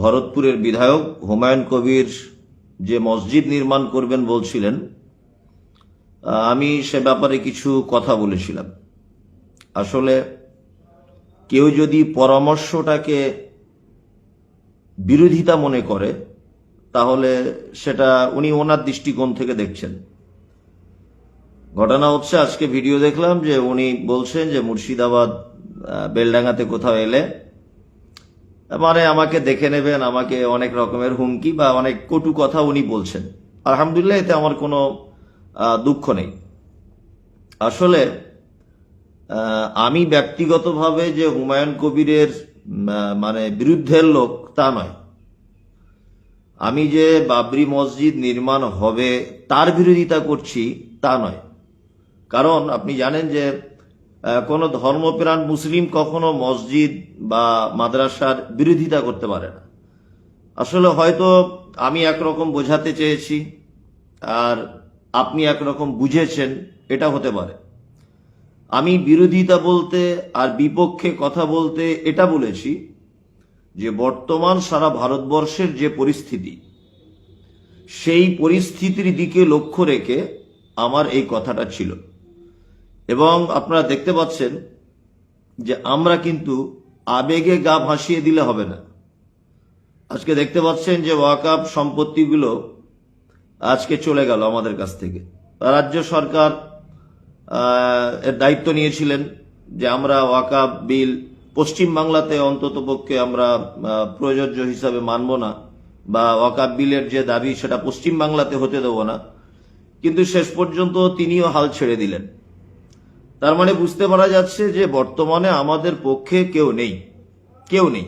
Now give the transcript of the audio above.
ভরতপুরের বিধায়ক হুমায়ুন কবির যে মসজিদ নির্মাণ করবেন বলছিলেন আমি সে ব্যাপারে কিছু কথা বলেছিলাম। আসলে কেউ যদি পরামর্শটাকে বিরোধিতা মনে করে, তাহলে সেটা উনি ওনার দৃষ্টিকোণ থেকে দেখছেন। ঘটনা হচ্ছে, আজকে ভিডিও দেখলাম যে উনি বলছেন যে মুর্শিদাবাদ বেলডাঙ্গাতে কোথাও এলে মানে আমাকে দেখে নেবেন, আমাকে অনেক রকমের হুমকি বা অনেক কটু কথা উনি বলছেন। আলহামদুলিল্লাহ, এতে আমার কোনো দুঃখ নেই। আসলে আমি ব্যক্তিগতভাবে যে হুমায়ুন কবিরের মানে বিরুদ্ধের লোক তা নয়। আমি যে বাবরি মসজিদ নির্মাণ হবে, তার বিরোধিতা করছি তা নয়। কারণ আপনি জানেন যে কোনো ধর্মপ্রাণ মুসলিম কখনো মসজিদ বা মাদ্রাসার বিরোধিতা করতে পারে না। আসলে হয়তো আমি একরকম বোঝাতে চেয়েছি আর আপনি একরকম বুঝেছেন, এটা হতে পারে। আমি বিরোধিতা বলতে আর বিপক্ষে কথা বলতে এটা বলেছি যে বর্তমান সারা ভারতবর্ষের যে পরিস্থিতি, সেই পরিস্থিতির দিকে লক্ষ্য রেখে আমার এই কথাটা ছিল। এবং আপনারা দেখতে পাচ্ছেন যে আমরা কিন্তু আবেগে গা ভাসিয়ে দিলে হবে না। আজকে দেখতে পাচ্ছেন যে ওয়াকাপ সম্পত্তিগুলো আজকে চলে গেল আমাদের কাছ থেকে। রাজ্য সরকার এর দায়িত্ব নিয়েছিলেন যে আমরা ওয়াকাপ বিল পশ্চিম বাংলাতে অন্তত পক্ষে আমরা প্রযোজ্য হিসাবে মানব না বা ওয়াকাপ বিলের যে দাবি সেটা পশ্চিম বাংলাতে হতে দেব না। কিন্তু শেষ পর্যন্ত তিনিও হাল ছেড়ে দিলেন। তার মানে বুঝতে পারা যাচ্ছে যে বর্তমানে আমাদের পক্ষে কেউ নেই কেউ নেই।